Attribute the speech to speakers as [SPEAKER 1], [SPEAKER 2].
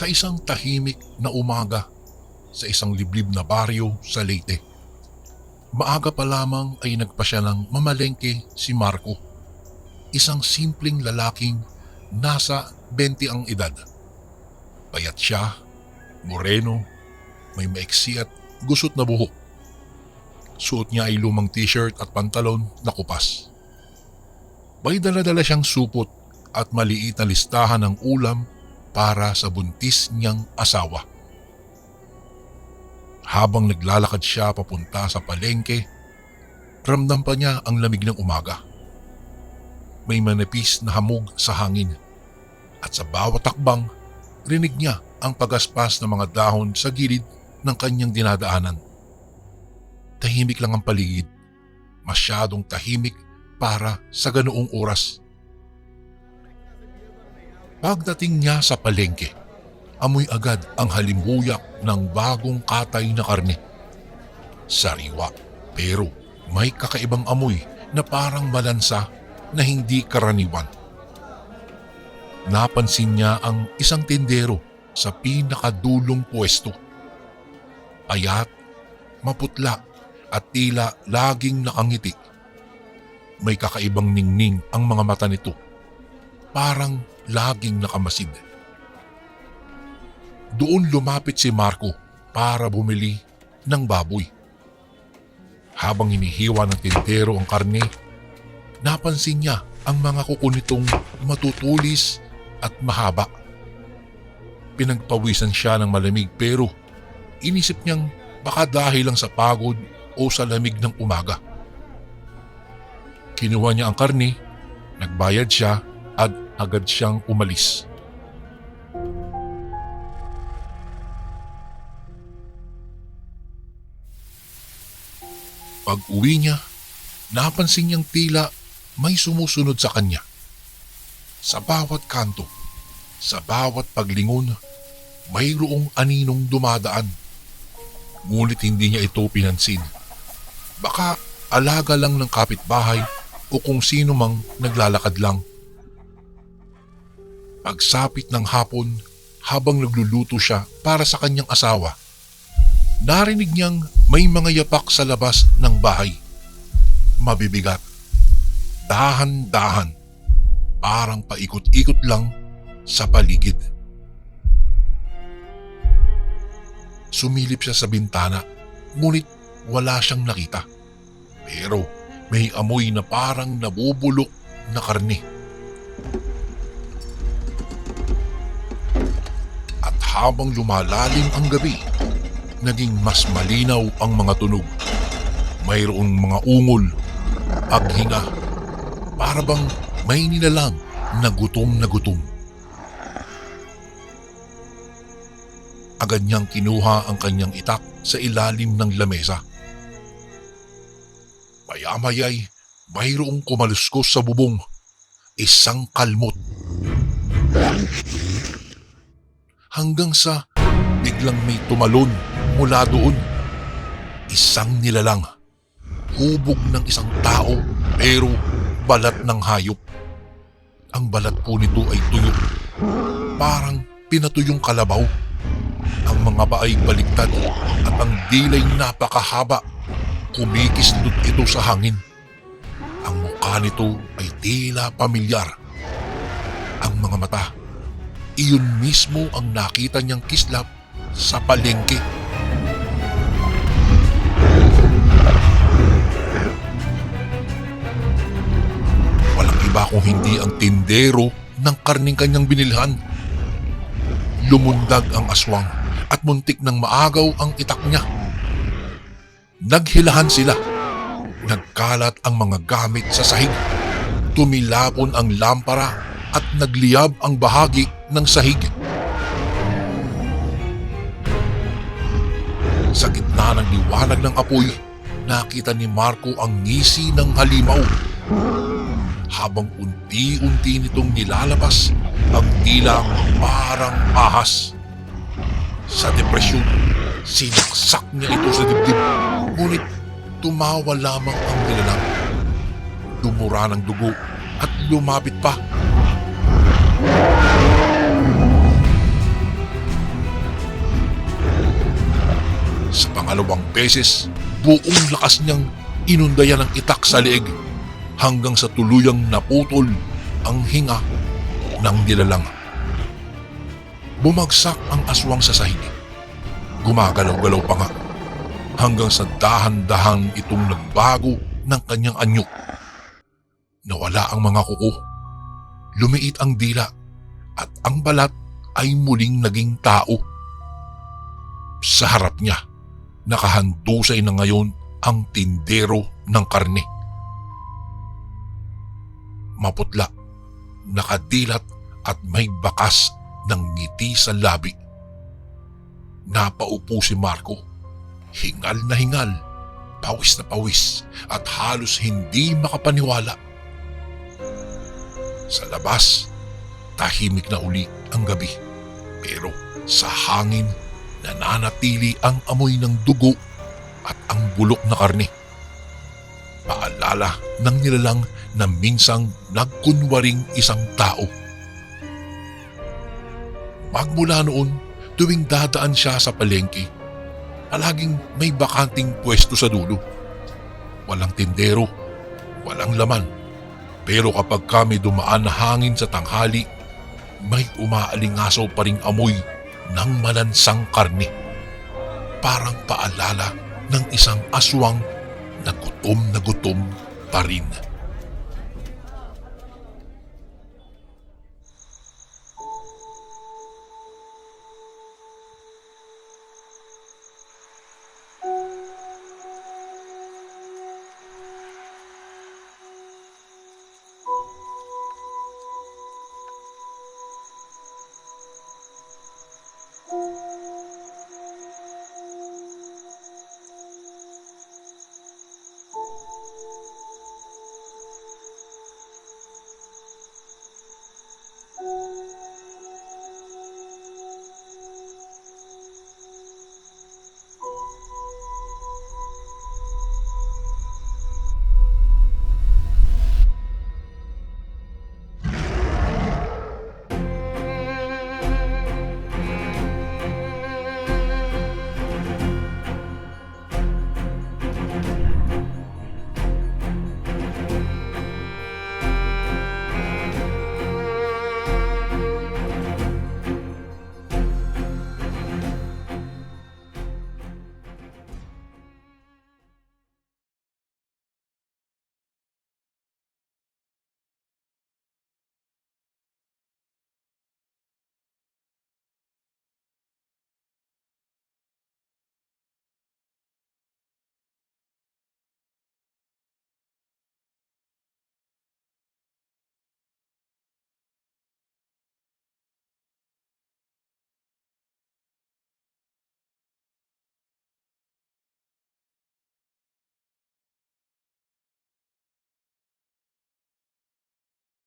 [SPEAKER 1] sa isang tahimik na umaga sa isang liblib na baryo sa Leyte. Maaga pa lamang ay nagpa siya ng mamalengke si Marco. Isang simpleng lalaking nasa 20 ang edad. Payat siya, moreno, may maiksi at gusot na buhok. Suot niya ay lumang t-shirt at pantalon na kupas. May daladala siyang supot at maliit na listahan ng ulam para sa buntis niyang asawa. Habang naglalakad siya papunta sa palengke, ramdam pa niya ang lamig ng umaga. May manipis na hamog sa hangin at sa bawat takbang, rinig niya ang pagaspas ng mga dahon sa gilid ng kanyang dinadaanan. Tahimik lang ang paligid, masyadong tahimik para sa ganoong oras. Pagdating niya sa palengke, amoy agad ang halimbuyak ng bagong katay na karne. Sariwa, pero may kakaibang amoy na parang malansa na hindi karaniwan. Napansin niya ang isang tindero sa pinakadulong pwesto. Payat, maputla at tila laging nakangiti. May kakaibang ningning ang mga mata nito. Parang laging nakamasid. Doon lumapit si Marco para bumili ng baboy. Habang hinihiwa ng tindero ang karne, napansin niya ang mga kuko nitong matutulis at mahaba. Pinagpawisan siya ng malamig pero inisip niyang baka dahil lang sa pagod o sa lamig ng umaga. Kinuha niya ang karne, nagbayad siya at agad siyang umalis. Pag uwi niya, napansin niyang tila may sumusunod sa kanya. Sa bawat kanto, sa bawat paglingon, mayroong aninong dumadaan. Ngunit hindi niya ito pinansin. Baka alaga lang ng kapitbahay o kung sino mang naglalakad lang. Pagsapit ng hapon, habang nagluluto siya para sa kanyang asawa, narinig niyang may mga yapak sa labas ng bahay. Mabibigat. Dahan-dahan. Parang paikot-ikot lang sa paligid. Sumilip siya sa bintana, ngunit wala siyang nakita. Pero may amoy na parang nabubulok na karne. Habang lumalalim ang gabi, naging mas malinaw ang mga tunog. Mayroong mga ungol, paghinga, para bang may nilalang na gutom na gutom. Agad niyang kinuha ang kanyang itak sa ilalim ng lamesa. Mayamayay, mayroong kumaluskos sa bubong. Isang kalmot. Hanggang sa biglang may tumalon mula doon. Isang nilalang. Hubog ng isang tao pero balat ng hayop. Ang balat po nito ay tuyo. Parang pinatuyong kalabaw. Ang mga paay baliktad at ang dilay napakahaba. Kumikislot ito sa hangin. Ang mukha nito ay tila pamilyar. Ang mga mata, iyon mismo ang nakita niyang kislap sa palengke. Walang iba kung hindi ang tindero ng karning kanyang binilhan. Lumundag ang aswang at muntik ng maagaw ang itak niya. Naghilahan sila. Nagkalat ang mga gamit sa sahig. Tumilapon ang lampara at nagliyab ang bahagi ng sahig. Sa gitna ng liwanag ng apoy, nakita ni Marco ang ngisi ng halimaw. Habang unti-unti nitong nilalabas ang tilang parang ahas. Sa depresyon, sinaksak niya ito sa dibdib. Ngunit tumawa lamang ang nilalang. Dumura ng dugo at lumapit pa. Pangalawang beses, buong lakas niyang inundayan ng itak sa leeg hanggang sa tuluyang naputol ang hinga ng nilalang. Bumagsak ang aswang sa sahig. Gumagalaw-galaw pa nga hanggang sa dahan-dahan itong nagbago ng kanyang anyo. Nawala ang mga kuko. Lumiit ang dila at ang balat ay muling naging tao. Sa harap niya, nakahandusay na ngayon ang tindero ng karne. Maputla, nakadilat at may bakas ng ngiti sa labi. Napaupo si Marco, hingal na hingal, pawis na pawis at halos hindi makapaniwala. Sa labas, tahimik na uli ang gabi. Pero sa hangin, nananatili ang amoy ng dugo at ang bulok na karne. Paalala ng nilalang na minsang nagkunwaring isang tao. Magmula noon, tuwing dadaan siya sa palengke, palaging may bakanting pwesto sa dulo. Walang tindero, walang laman. Pero kapag kami dumaan na hangin sa tanghali, may umaalingasaw pa ring amoy ng malansang karne. Parang paalala ng isang aswang na gutom na gutom pa rin.